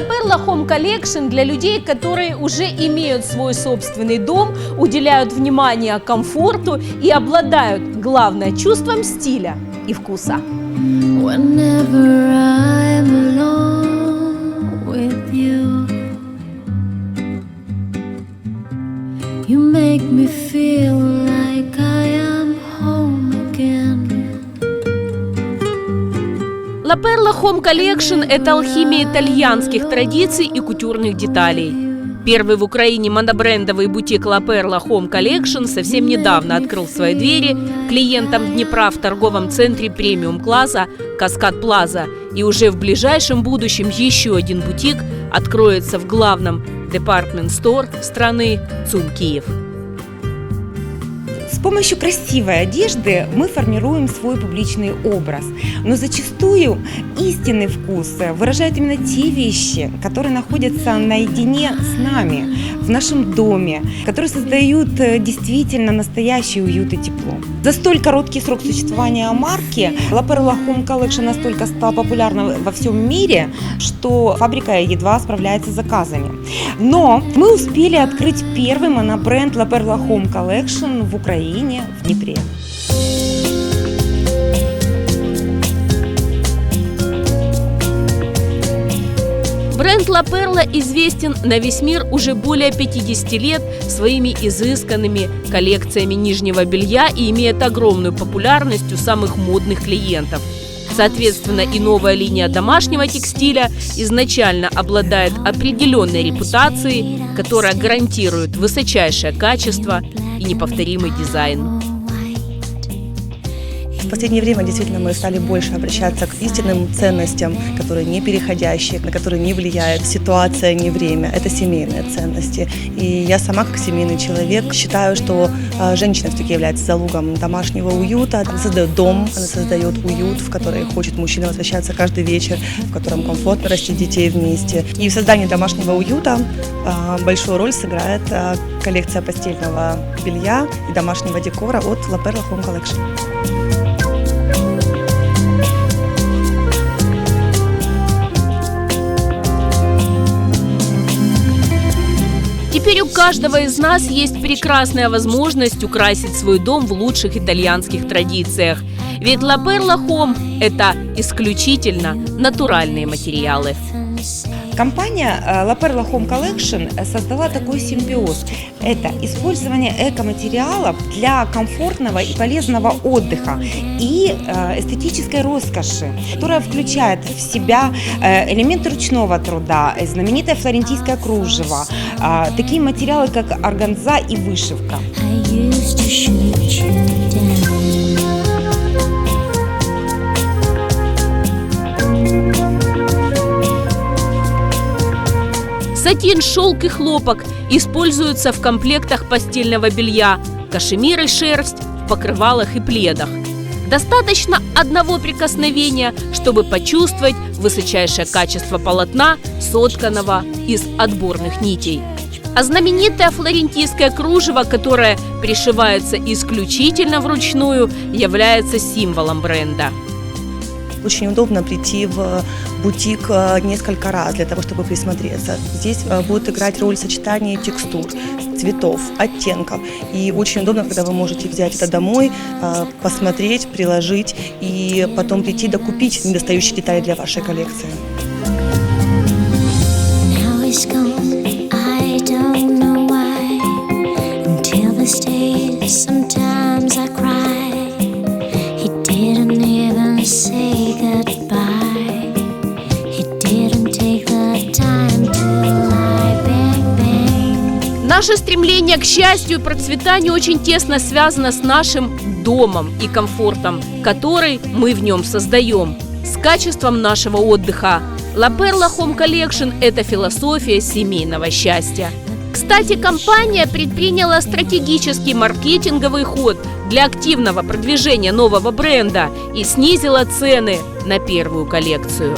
Perla Home Collection для людей, которые уже имеют свой собственный дом, уделяют внимание комфорту и обладают, главное, чувством стиля и вкуса. Whenever I'm Perla Home Collection – это алхимия итальянских традиций и кутюрных деталей. Первый в Украине монобрендовый бутик La Perla Home Collection совсем недавно открыл свои двери клиентам Днепра в торговом центре премиум-класса «Каскад Плаза». И уже в ближайшем будущем еще один бутик откроется в главном департмент-стор страны ЦУМ Киев. Помощью красивой одежды мы формируем свой публичный образ. Но зачастую истинный вкус выражают именно те вещи, которые находятся наедине с нами, в нашем доме, которые создают э, действительно настоящий уют и тепло. За столь короткий срок существования марки La Perla Home Collection настолько стала популярна во всем мире, что фабрика едва справляется с заказами. Но мы успели открыть первый монобренд La Perla Home Collection в Украине, в Днепре. Бренд La Perla известен на весь мир уже более 50 лет своими изысканными коллекциями нижнего белья и имеет огромную популярность у самых модных клиентов. Соответственно, и новая линия домашнего текстиля изначально обладает определенной репутацией, которая гарантирует высочайшее качество и неповторимый дизайн. Последнее время действительно мы стали больше обращаться к истинным ценностям, которые не переходящие, на которые не влияет ситуация, не время. Это семейные ценности. И я сама, как семейный человек, считаю, что а, женщина все-таки является залогом домашнего уюта. Она создает дом, она создает уют, в который хочет мужчина возвращаться каждый вечер, в котором комфортно растить детей вместе. И в создании домашнего уюта а, большую роль сыграет а, коллекция постельного белья и домашнего декора от La Perla Home Collection. Теперь у каждого из нас есть прекрасная возможность украсить свой дом в лучших итальянских традициях. Ведь La Perla Home – это исключительно натуральные материалы. Компания э, La Perla Home Collection создала такой симбиоз. Это использование экоматериалов для комфортного и полезного отдыха и э, эстетической роскоши, которая включает в себя э, элементы ручного труда, э, знаменитое флорентийское кружево, э, такие материалы, как органза и вышивка. I used to shoot you down. Сатин, шелк и хлопок используются в комплектах постельного белья, кашемир и шерсть в покрывалах и пледах. Достаточно одного прикосновения, чтобы почувствовать высочайшее качество полотна, сотканного из отборных нитей. А знаменитое флорентийское кружево, которое пришивается исключительно вручную, является символом бренда. Очень удобно прийти в бутик э, несколько раз для того, чтобы присмотреться. Здесь э, будет играть роль сочетания текстур, цветов, оттенков. И очень удобно, когда вы можете взять это домой, э, посмотреть, приложить и потом прийти докупить недостающие детали для вашей коллекции. Now Наше стремление к счастью и процветанию очень тесно связано с нашим домом и комфортом, который мы в нем создаем, с качеством нашего отдыха. La Perla Home Collection – это философия семейного счастья. Кстати, компания предприняла стратегический маркетинговый ход для активного продвижения нового бренда и снизила цены на первую коллекцию.